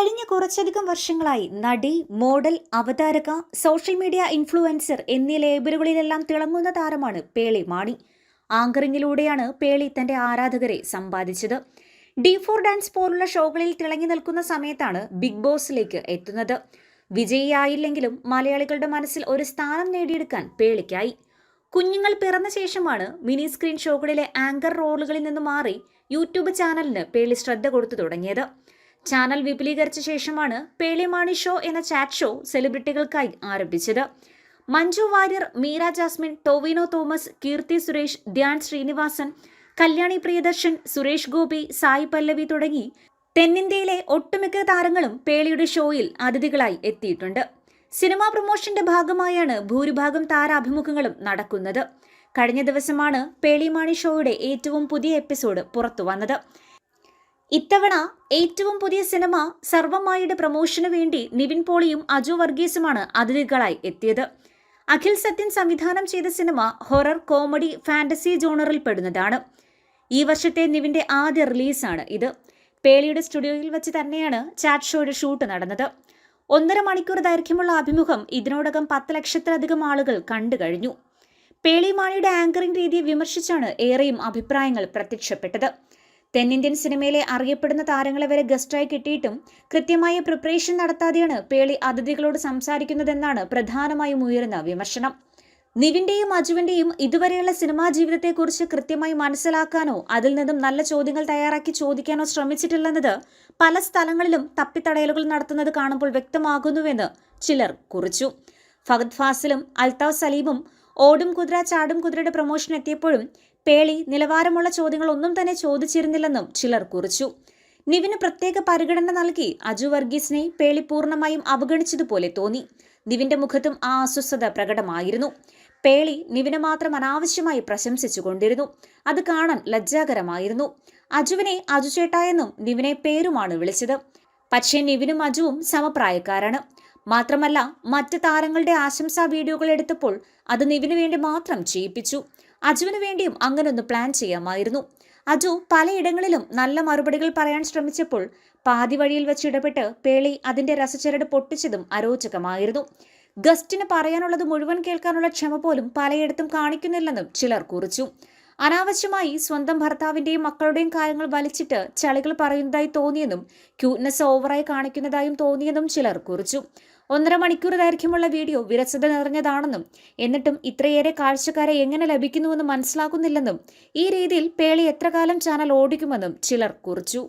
കഴിഞ്ഞ കുറച്ചധികം വർഷങ്ങളായി നടി മോഡൽ അവതാരക സോഷ്യൽ മീഡിയ ഇൻഫ്ലുവൻസർ എന്നീ ലേബലുകളിലെല്ലാം തിളങ്ങുന്ന താരമാണ് പേളി മാണി. ആങ്കറിങ്ങിലൂടെയാണ് പേളി തന്റെ ആരാധകരെ സമ്പാദിച്ചത്. ഡി ഫോർ ഡാൻസ് പോലുള്ള ഷോകളിൽ തിളങ്ങി നിൽക്കുന്ന സമയത്താണ് ബിഗ് ബോസിലേക്ക് എത്തുന്നത്. വിജയിയായില്ലെങ്കിലും മലയാളികളുടെ മനസ്സിൽ ഒരു സ്ഥാനം നേടിയെടുക്കാൻ പേളിക്കായി. കുഞ്ഞുങ്ങൾ പിറന്ന ശേഷമാണ് മിനി സ്ക്രീൻ ഷോകളിലെ ആങ്കർ റോളുകളിൽ നിന്ന് മാറി യൂട്യൂബ് ചാനലിന് പേളി ശ്രദ്ധ കൊടുത്തു തുടങ്ങിയത്. ചാനൽ വിപുലീകരിച്ച ശേഷമാണ് പേളിമാണി ഷോ എന്ന ചാറ്റ് ഷോ സെലിബ്രിറ്റികൾക്കായി ആരംഭിച്ചത്. മഞ്ജു വാര്യർ മീര ജാസ്മിൻ ടോവിനോ തോമസ് കീർത്തി സുരേഷ് ധ്യാൻ ശ്രീനിവാസൻ കല്യാണി പ്രിയദർശൻ സുരേഷ് ഗോപി സായി പല്ലവി തുടങ്ങി തെന്നിന്ത്യയിലെ ഒട്ടുമിക്ക താരങ്ങളും പേളിയുടെ ഷോയിൽ അതിഥികളായി എത്തിയിട്ടുണ്ട്. സിനിമാ പ്രൊമോഷന്റെ ഭാഗമായാണ് ഭൂരിഭാഗം താരാഭിമുഖങ്ങളും നടക്കുന്നത്. കഴിഞ്ഞ ദിവസമാണ് പേളിമാണി ഷോയുടെ ഏറ്റവും പുതിയ എപ്പിസോഡ് പുറത്തു വന്നത്. ഇത്തവണ ഏറ്റവും പുതിയ സിനിമ സർവമായുടെ പ്രമോഷന് വേണ്ടി നിവിൻ പോളിയും അജു വർഗീസുമാണ് അതിഥികളായി എത്തിയത്. അഖിൽ സത്യൻ സംവിധാനം ചെയ്ത സിനിമ ഹൊറർ കോമഡി ഫാന്റസി ജോണറിൽ പെടുന്നതാണ് ഈ വർഷത്തെ നിവിന്റെ ആദ്യ റിലീസാണ് ഇത്. പേളിയുടെ സ്റ്റുഡിയോയിൽ വെച്ച് തന്നെയാണ് ചാറ്റ് ഷോയുടെ ഷൂട്ട് നടന്നത്. ഒന്നര മണിക്കൂർ ദൈർഘ്യമുള്ള അഭിമുഖം ഇതിനോടകം പത്ത് ലക്ഷത്തിലധികം ആളുകൾ കണ്ടു കഴിഞ്ഞു. പേളിമാണിയുടെ ആങ്കറിംഗ് രീതിയെ വിമർശിച്ചാണ് ഏറെയും അഭിപ്രായങ്ങൾ പ്രത്യക്ഷപ്പെട്ടത്. തെന്നിന്ത്യൻ സിനിമയിലെ അറിയപ്പെടുന്ന താരങ്ങളെ വരെ ഗസ്റ്റായി കിട്ടിയിട്ടും കൃത്യമായ പ്രിപ്പറേഷൻ നടത്താതെയാണ് പേളി അതിഥികളോട് സംസാരിക്കുന്നതെന്നാണ് പ്രധാനമായും ഉയരുന്ന വിമർശനം. നിവിന്റെയും അജുവിന്റെയും ഇതുവരെയുള്ള സിനിമാ ജീവിതത്തെക്കുറിച്ച് കൃത്യമായി മനസ്സിലാക്കാനോ അതിൽ നിന്നും നല്ല ചോദ്യങ്ങൾ തയ്യാറാക്കി ചോദിക്കാനോ ശ്രമിച്ചിട്ടില്ലെന്നത് പല സ്ഥലങ്ങളിലും തപ്പിത്തടയലുകൾ നടത്തുന്നത് കാണുമ്പോൾ വ്യക്തമാകുന്നുവെന്ന് ചിലർ കുറിച്ചു. ഫഹദ് ഫാസിലും അൽതാഫ് സലീമും ഓടും കുതിര ചാടും കുതിരയുടെ പ്രൊമോഷൻ എത്തിയപ്പോഴും പേളി നിലവാരമുള്ള ചോദ്യങ്ങൾ ഒന്നും തന്നെ ചോദിച്ചിരുന്നില്ലെന്നും ചിലർ കുറിച്ചു. നിവിന് പ്രത്യേക പരിഗണന നൽകി അജു വർഗീസിനെ പേളി പൂർണമായും അവഗണിച്ചതുപോലെ തോന്നി. നിവിന്റെ മുഖത്തും ആ അസ്വസ്ഥത പ്രകടമായിരുന്നു. പേളി നിവിനെ മാത്രം അനാവശ്യമായി പ്രശംസിച്ചു കൊണ്ടിരുന്നു അത് കാണാൻ ലജ്ജാകരമായിരുന്നു. അജുവിനെ അജുചേട്ടായെന്നും നിവിനെ പേരുമാണ് വിളിച്ചത്. പക്ഷേ നിവിനും അജുവും സമപ്രായക്കാരാണ്. മാത്രമല്ല മറ്റ് താരങ്ങളുടെ ആശംസാ വീഡിയോകൾ എടുത്തപ്പോൾ അത് നിവിന് വേണ്ടി മാത്രം ചെയ്യിപ്പിച്ചു. അജുവിന് വേണ്ടിയും അങ്ങനൊന്ന് പ്ലാൻ ചെയ്യാമായിരുന്നു. അജു പലയിടങ്ങളിലും നല്ല മറുപടികൾ പറയാൻ ശ്രമിച്ചപ്പോൾ പാതി വഴിയിൽ വെച്ച് ഇടപെട്ട് പേളി അതിന്റെ രസചരട് പൊട്ടിച്ചതും അരോചകമായിരുന്നു. ഗസ്റ്റിന് പറയാനുള്ളത് മുഴുവൻ കേൾക്കാനുള്ള ക്ഷമ പോലും പലയിടത്തും കാണിക്കുന്നില്ലെന്നും ചിലർ കുറിച്ചു. അനാവശ്യമായി സ്വന്തം ഭർത്താവിന്റെയും മക്കളുടെയും കാര്യങ്ങൾ വലിച്ചിട്ട് ചളികൾ പറയുന്നതായി തോന്നിയെന്നും ക്യൂട്ട്നെസ് ഓവറായി കാണിക്കുന്നതായും തോന്നിയെന്നും ചിലർ കുറിച്ചു. ഒന്നര മണിക്കൂർ ദൈർഘ്യമുള്ള വീഡിയോ വിരസത നിറഞ്ഞതാണെന്നും എന്നിട്ടും ഇത്രയേറെ കാഴ്ചക്കാരെ എങ്ങനെ ലഭിക്കുന്നുവെന്ന് മനസ്സിലാക്കുന്നില്ലെന്നും ഈ രീതിയിൽ പേളി എത്ര കാലം ചാനൽ ഓടിക്കുമെന്നും ചിലർ കുറിച്ചു.